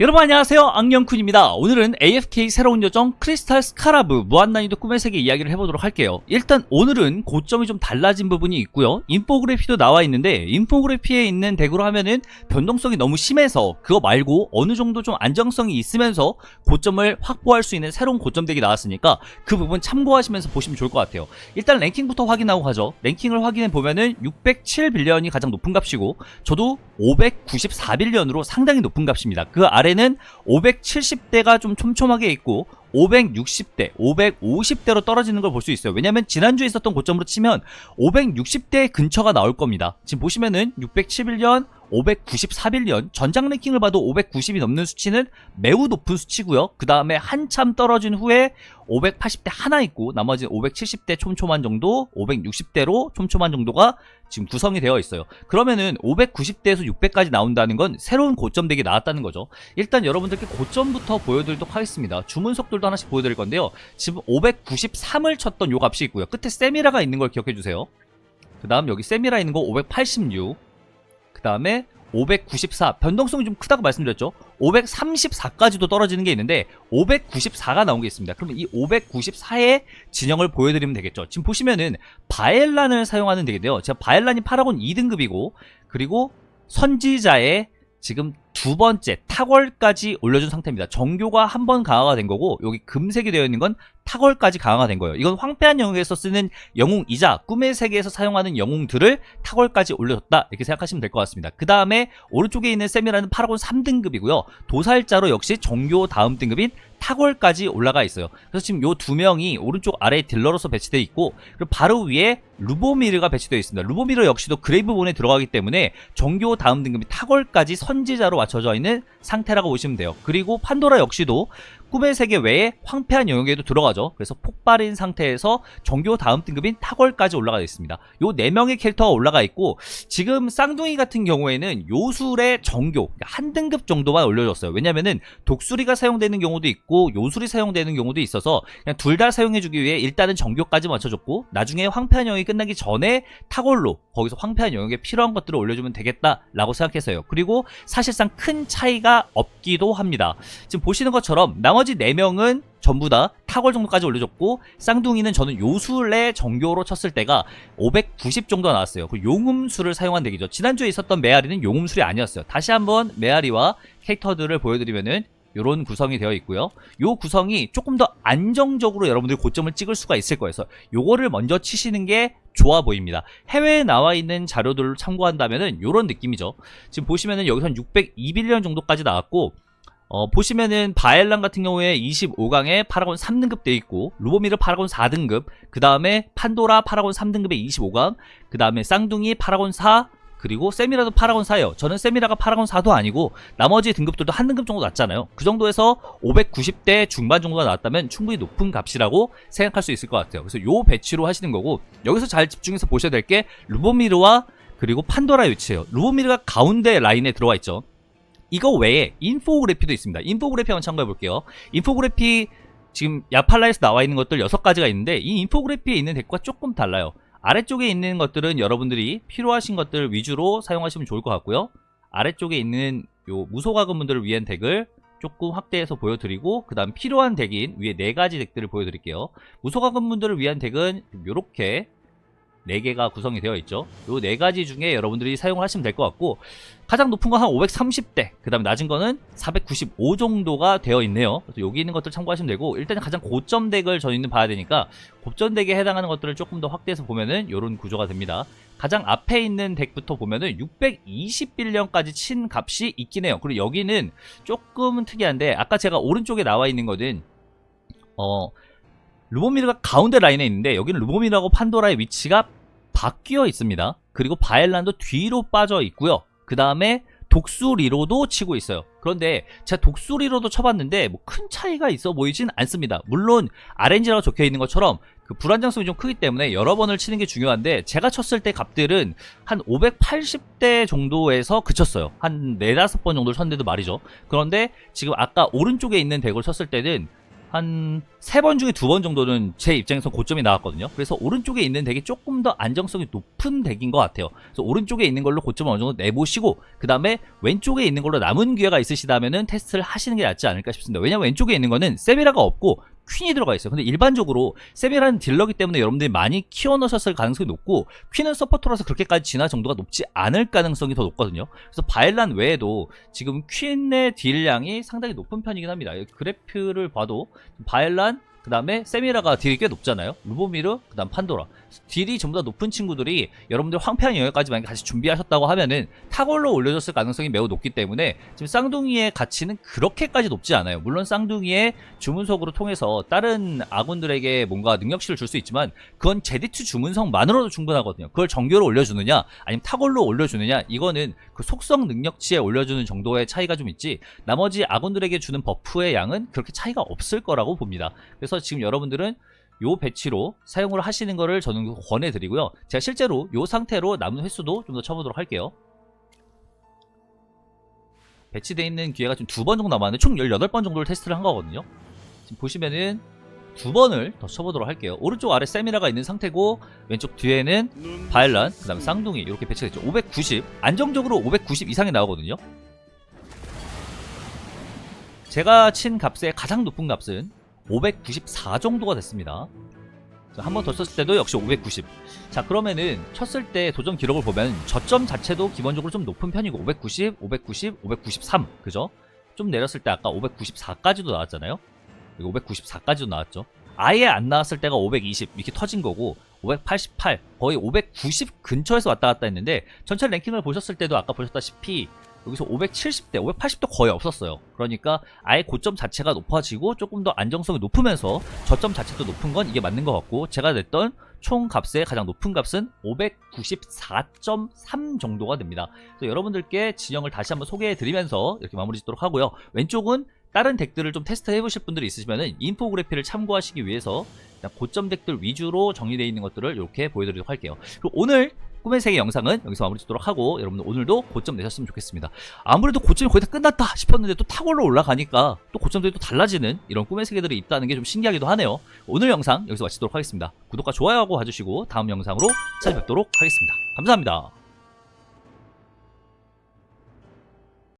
여러분 안녕하세요. 악령쿤입니다. 오늘은 AFK 새로운 요정 크리스탈 스카라브 무한난이도 꿈의 세계 이야기를 해보도록 할게요. 일단 오늘은 고점이 좀 달라진 부분이 있고요. 인포그래피도 나와 있는데 인포그래피에 있는 덱으로 하면은 변동성이 너무 심해서 그거 말고 어느 정도 좀 안정성이 있으면서 고점을 확보할 수 있는 새로운 고점 덱이 나왔으니까 그 부분 참고하시면서 보시면 좋을 것 같아요. 일단 랭킹부터 확인하고 가죠. 랭킹을 확인해 보면은 607빌리언이 가장 높은 값이고 저도 594빌리언으로 상당히 높은 값입니다. 그 아래 는 570대가 좀 촘촘하게 있고 560대, 550대로 떨어지는 걸 볼 수 있어요. 왜냐면 지난주에 있었던 고점으로 치면 560대 근처가 나올 겁니다. 지금 보시면은 611년, 594빌리언 전장 랭킹을 봐도 590이 넘는 수치는 매우 높은 수치고요. 그 다음에 한참 떨어진 후에 580대 하나 있고 나머지 570대 촘촘한 정도, 560대로 촘촘한 정도가 지금 구성이 되어 있어요. 그러면은 590대에서 600까지 나온다는 건 새로운 고점 덱이 나왔다는 거죠. 일단 여러분들께 고점부터 보여드리도록 하겠습니다. 주문 속들도 하나씩 보여드릴 건데요. 지금 593을 쳤던 요 값이 있고요. 끝에 세미라가 있는 걸 기억해 주세요. 그 다음 여기 세미라 있는 거 586. 그 다음에 594 변동성이 좀 크다고 말씀드렸죠? 534까지도 떨어지는 게 있는데 594가 나온 게 있습니다. 그러면 이 594의 진영을 보여드리면 되겠죠. 지금 보시면은 바엘란을 사용하는 덱인데요. 제가 바엘란이 파라곤 2등급이고 그리고 선지자의 지금 두 번째 탁월까지 올려준 상태입니다. 정교가 한 번 강화가 된 거고 여기 금색이 되어 있는 건 탁월까지 강화가 된 거예요. 이건 황폐한 영웅에서 쓰는 영웅이자 꿈의 세계에서 사용하는 영웅들을 탁월까지 올려줬다 이렇게 생각하시면 될 것 같습니다. 그 다음에 오른쪽에 있는 세미라는 파라곤 3등급이고요. 도살자로 역시 정교 다음 등급인 탁월까지 올라가 있어요. 그래서 지금 요 두 명이 오른쪽 아래에 딜러로서 배치되어 있고 그리고 바로 위에 루보미르가 배치되어 있습니다. 루보미르 역시도 그레이브본에 들어가기 때문에 정교 다음 등급인 탁월까지 선지자로 맞춰져 있는 상태라고 보시면 돼요. 그리고 판도라 역시도 꿈의 세계 외에 황폐한 영역에도 들어가죠. 그래서 폭발인 상태에서 정교 다음 등급인 탁월까지 올라가 있습니다. 요 4명의 캐릭터가 올라가 있고 지금 쌍둥이 같은 경우에는 요술의 정교 그러니까 한 등급 정도만 올려줬어요. 왜냐면은 독수리가 사용되는 경우도 있고 요술이 사용되는 경우도 있어서 그냥 둘 다 사용해주기 위해 일단은 정교까지 맞춰줬고 나중에 황폐한 영역이 끝나기 전에 탁월로 거기서 황폐한 영역에 필요한 것들을 올려주면 되겠다라고 생각했어요. 그리고 사실상 큰 차이가 없기도 합니다. 지금 보시는 것처럼 나머지 4명은 전부 다 탁월 정도까지 올려줬고 쌍둥이는 저는 요술의 정교로 쳤을 때가 590 정도가 나왔어요. 그 용음술을 사용한 덱이죠. 지난주에 있었던 메아리는 용음술이 아니었어요. 다시 한번 메아리와 캐릭터들을 보여드리면은 이런 구성이 되어 있고요. 요 구성이 조금 더 안정적으로 여러분들이 고점을 찍을 수가 있을 거예요. 요거를 먼저 치시는 게 좋아 보입니다. 해외에 나와 있는 자료들을 참고한다면은 요런 느낌이죠. 지금 보시면은 여기서 602빌리언 정도까지 나왔고 어, 보시면은 바엘란 같은 경우에 25강에 파라곤 3등급 돼 있고 루보미르 파라곤 4등급 그 다음에 판도라 파라곤 3등급에 25강 그 다음에 쌍둥이 파라곤 4 그리고 세미라도 파라곤 4예요. 저는 세미라가 파라곤 4도 아니고 나머지 등급들도 한 등급 정도 낮잖아요. 그 정도에서 590대 중반 정도가 나왔다면 충분히 높은 값이라고 생각할 수 있을 것 같아요. 그래서 요 배치로 하시는 거고 여기서 잘 집중해서 보셔야 될 게 루보미르와 그리고 판도라 위치예요. 루보미르가 가운데 라인에 들어와 있죠 이거 외에 인포그래피도 있습니다. 인포그래피 한번 참고해 볼게요. 인포그래피 지금 야팔라에서 나와 있는 것들 6가지가 있는데 이 인포그래피에 있는 덱과 조금 달라요. 아래쪽에 있는 것들은 여러분들이 필요하신 것들 위주로 사용하시면 좋을 것 같고요. 아래쪽에 있는 요 무소가금 분들을 위한 덱을 조금 확대해서 보여드리고 그 다음 필요한 덱인 위에 4가지 덱들을 보여드릴게요. 무소가금 분들을 위한 덱은 요렇게 4개가 구성이 되어 있죠. 요 4가지 중에 여러분들이 사용하시면 될 것 같고 가장 높은 건 한 530대 그 다음에 낮은 거는 495 정도가 되어 있네요. 그래서 여기 있는 것들 참고하시면 되고 일단 가장 고점 덱을 저희는 봐야 되니까 고점 덱에 해당하는 것들을 조금 더 확대해서 보면은 이런 구조가 됩니다. 가장 앞에 있는 덱부터 보면은 620빌리언까지 친 값이 있긴 해요. 그리고 여기는 조금은 특이한데 아까 제가 오른쪽에 나와 있는 거는 어 루보미르가 가운데 라인에 있는데 여기는 루보미르하고 판도라의 위치가 바뀌어 있습니다. 그리고 바엘란도 뒤로 빠져 있고요. 그 다음에 독수리로도 치고 있어요. 그런데 제가 독수리로도 쳐봤는데 뭐 큰 차이가 있어 보이진 않습니다. 물론 RNG라고 적혀 있는 것처럼 그 불안정성이 좀 크기 때문에 여러 번을 치는 게 중요한데 제가 쳤을 때 값들은 한 580대 정도에서 그쳤어요. 한 4, 5번 정도 를 쳤는데도 말이죠. 그런데 지금 아까 오른쪽에 있는 덱을 쳤을 때는 한 세 번 중에 두 번 정도는 제 입장에서 고점이 나왔거든요. 그래서 오른쪽에 있는 덱이 조금 더 안정성이 높은 덱인 것 같아요. 그래서 오른쪽에 있는 걸로 고점을 어느 정도 내보시고 그 다음에 왼쪽에 있는 걸로 남은 기회가 있으시다면은 테스트를 하시는 게 낫지 않을까 싶습니다. 왜냐면 왼쪽에 있는 거는 세베라가 없고 퀸이 들어가 있어요. 근데 일반적으로 세베라는 딜러기 때문에 여러분들이 많이 키워넣으셨을 가능성이 높고 퀸은 서포터라서 그렇게까지 진화 정도가 높지 않을 가능성이 더 높거든요. 그래서 바일란 외에도 지금 퀸의 딜량이 상당히 높은 편이긴 합니다. 그래프를 봐도 바일란 그 다음에 세미라가 딜이 꽤 높잖아요. 루보미르, 그 다음 판도라. 딜이 전부 다 높은 친구들이 여러분들 황폐한 영역까지 만약에 같이 준비하셨다고 하면은 타골로 올려줬을 가능성이 매우 높기 때문에 지금 쌍둥이의 가치는 그렇게까지 높지 않아요. 물론 쌍둥이의 주문석으로 통해서 다른 아군들에게 뭔가 능력치를 줄 수 있지만 그건 제디트 주문석만으로도 충분하거든요. 그걸 정교로 올려주느냐 아니면 타골로 올려주느냐 이거는 그 속성 능력치에 올려주는 정도의 차이가 좀 있지 나머지 아군들에게 주는 버프의 양은 그렇게 차이가 없을 거라고 봅니다. 그래서 지금 여러분들은 요 배치로 사용을 하시는 거를 저는 권해드리고요. 제가 실제로 요 상태로 남은 횟수도 좀 더 쳐보도록 할게요. 배치되어 있는 기회가 좀두번 정도 남았는데 총 18번 정도를 테스트를 한 거거든요. 지금 보시면은 두 번을 더 쳐보도록 할게요. 오른쪽 아래 세미나가 있는 상태고 왼쪽 뒤에는 바일란, 그 다음에 쌍둥이 이렇게 배치가 있죠. 590 안정적으로 590 이상이 나오거든요. 제가 친 값의 가장 높은 값은 594 정도가 됐습니다. 한 번더 썼을 때도 역시 590. 자 그러면은 쳤을 때 도전 기록을 보면 저점 자체도 기본적으로 좀 높은 편이고 590, 590, 593 그죠? 좀 내렸을 때 아까 594까지도 나왔잖아요. 이거 594까지도 나왔죠. 아예 안 나왔을 때가 520 이렇게 터진 거고 588 거의 590 근처에서 왔다 갔다 했는데 전체 랭킹을 보셨을 때도 아까 보셨다시피 여기서 570대, 580도 거의 없었어요. 그러니까 아예 고점 자체가 높아지고 조금 더 안정성이 높으면서 저점 자체도 높은 건 이게 맞는 것 같고 제가 냈던 총 값의 가장 높은 값은 594.3 정도가 됩니다. 그래서 여러분들께 진영을 다시 한번 소개해 드리면서 이렇게 마무리 짓도록 하고요. 왼쪽은 다른 덱들을 좀 테스트 해 보실 분들이 있으시면 인포그래피를 참고하시기 위해서 고점 덱들 위주로 정리되어 있는 것들을 이렇게 보여드리도록 할게요. 오늘 꿈의 세계 영상은 여기서 마무리 짓도록 하고 여러분들 오늘도 고점 내셨으면 좋겠습니다. 아무래도 고점이 거의 다 끝났다 싶었는데 또 탁월로 올라가니까 또 고점들이 또 달라지는 이런 꿈의 세계들이 있다는 게 좀 신기하기도 하네요. 오늘 영상 여기서 마치도록 하겠습니다. 구독과 좋아요하고 봐주시고 다음 영상으로 찾아뵙도록 하겠습니다. 감사합니다.